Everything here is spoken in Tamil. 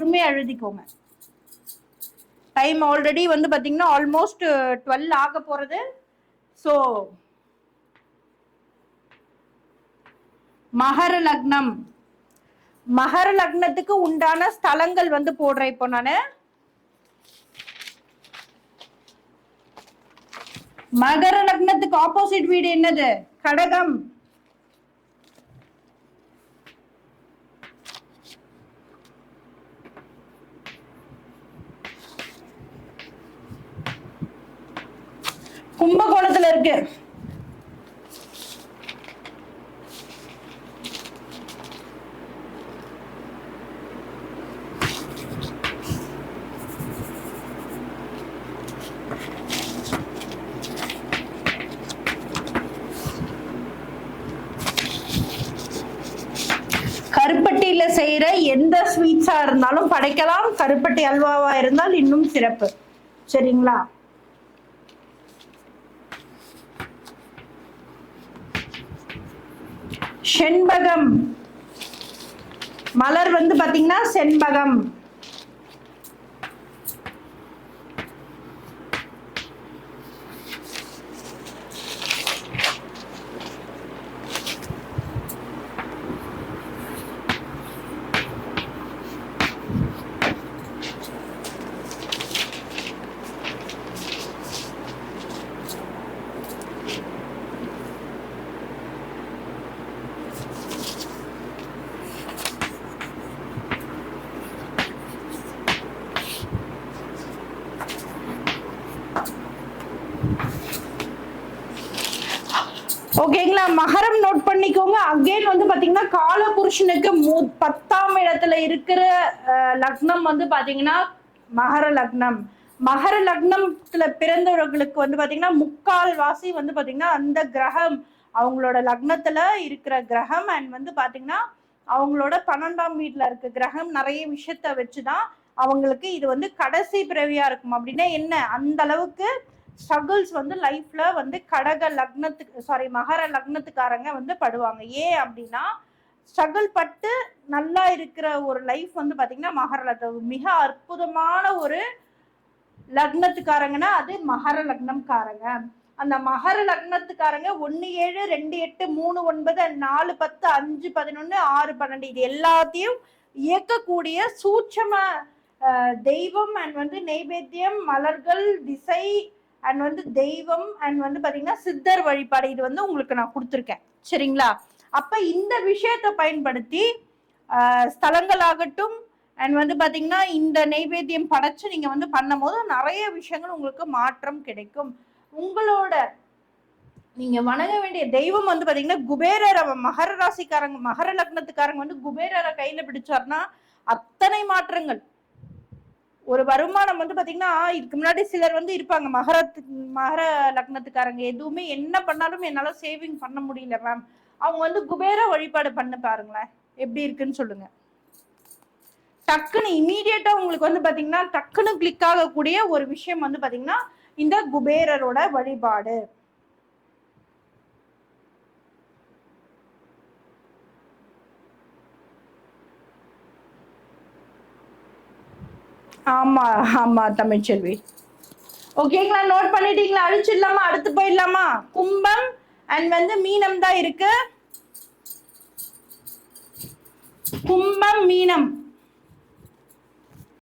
எழுதிக்கோங்க. டைம் ஆல்ரெடி வந்து பாத்தீங்கன்னா ஆல்மோஸ்ட் டுவெல் ஆக போறது. ஸோ மகர லக்னம். மகர லக்னத்துக்கு உண்டான ஸ்தலங்கள் வந்து போடுறேன் இப்போ நான். மகர லக்னத்துக்கு ஆப்போசிட் வீடு என்னது? கடகம். கும்பகோணத்துல இருக்கு. கருப்பட்டியில செய்யற எந்த ஸ்வீட்ஸா இருந்தாலும் படைக்கலாம். கருப்பட்டி அல்வாவா இருந்தால் இன்னும் சிறப்பு. சரிங்களா? செண்பகம். மலர் வந்து பாத்தீங்கன்னா செண்பகம். ஓகேங்களா மகரம் நோட் பண்ணிக்கோங்க. அகைன் வந்து பாத்தீங்கன்னா கால புருஷனுக்கு பத்தாம் இடத்துல இருக்கிற லக்னம் வந்து பாத்தீங்கன்னா மகர லக்னம். மகர லக்னத்துல பிறந்தவர்களுக்கு வந்து பாத்தீங்கன்னா முக்கால் வாசி வந்து பாத்தீங்கன்னா அந்த கிரகம் அவங்களோட லக்னத்துல இருக்கிற கிரகம் அண்ட் வந்து பாத்தீங்கன்னா அவங்களோட பன்னெண்டாம் வீட்டுல இருக்க கிரகம் நிறைய விஷயத்த வச்சுதான் அவங்களுக்கு இது வந்து கடைசி பிறவியா இருக்கும் அப்படின்னா என்ன? அந்த அளவுக்கு ஸ்ட்ரகிள்ஸ் வந்து லைஃப்ல வந்து கடக லக்னத்துக்கு சாரி மகர லக்னத்துக்காரங்க வந்து படுவாங்க. ஏன் அப்படின்னா ஸ்ட்ரகிள் பட்டு நல்லா இருக்கிற ஒரு லைஃப் வந்து பாத்தீங்கன்னா மகர லக்னம். மிக அற்புதமான ஒரு லக்னத்துக்காரங்கன்னா அது மகர லக்னம்காரங்க. அந்த மகர லக்னத்துக்காரங்க ஒன்று ஏழு ரெண்டு எட்டு மூணு ஒன்பது நாலு பத்து அஞ்சு பதினொன்று ஆறு பன்னெண்டு இது எல்லாத்தையும் இயக்கக்கூடிய சூட்சம தெய்வம் அண்ட் வந்து நெய்வேத்தியம் மலர்கள் திசை அண்ட் வந்து தெய்வம் அண்ட் வந்து பாத்தீங்கன்னா சித்தர் வழிபாடு இது வந்து உங்களுக்கு நான் கொடுத்துருக்கேன். சரிங்களா? அப்ப இந்த விஷயத்தை பயன்படுத்தி ஸ்தலங்கள் ஆகட்டும் அண்ட் வந்து பாத்தீங்கன்னா இந்த நெய்வேத்தியம் படைச்சு நீங்க வந்து பண்ணும் போது நிறைய விஷயங்கள் உங்களுக்கு மாற்றம் கிடைக்கும். உங்களோட நீங்க வணங்க வேண்டிய தெய்வம் வந்து பாத்தீங்கன்னா குபேரரை மகர ராசிக்காரங்க மகர லக்னத்துக்காரங்க வந்து குபேரரை கையில பிடிச்சார்னா அத்தனை மாற்றங்கள். ஒரு வருமானம் வந்து பாத்தீங்கன்னா இதுக்கு முன்னாடி சிலர் வந்து இருப்பாங்க. மகரத்து மகர லக்னத்துக்காரங்க எதுவுமே என்ன பண்ணாலும் என்னால சேவிங் பண்ண முடியல மேம் அவங்க வந்து குபேர வழிபாடு பண்ண பாருங்களேன். எப்படி இருக்குன்னு சொல்லுங்க. டக்குன்னு இமீடியட்டா உங்களுக்கு வந்து பாத்தீங்கன்னா டக்குன்னு கிளிக் ஆகக்கூடிய ஒரு விஷயம் வந்து பாத்தீங்கன்னா இந்த குபேரரோட வழிபாடு. ஆமா ஆமா தமிழ்ச்செல்வி ஓகேங்களா நோட் பண்ணிட்டீங்களா? அழிச்சிடலாமா? அடுத்து போயிடலாமா? கும்பம் அண்ட் வந்து மீனம் தான் இருக்கு. கும்பம் மீனம்.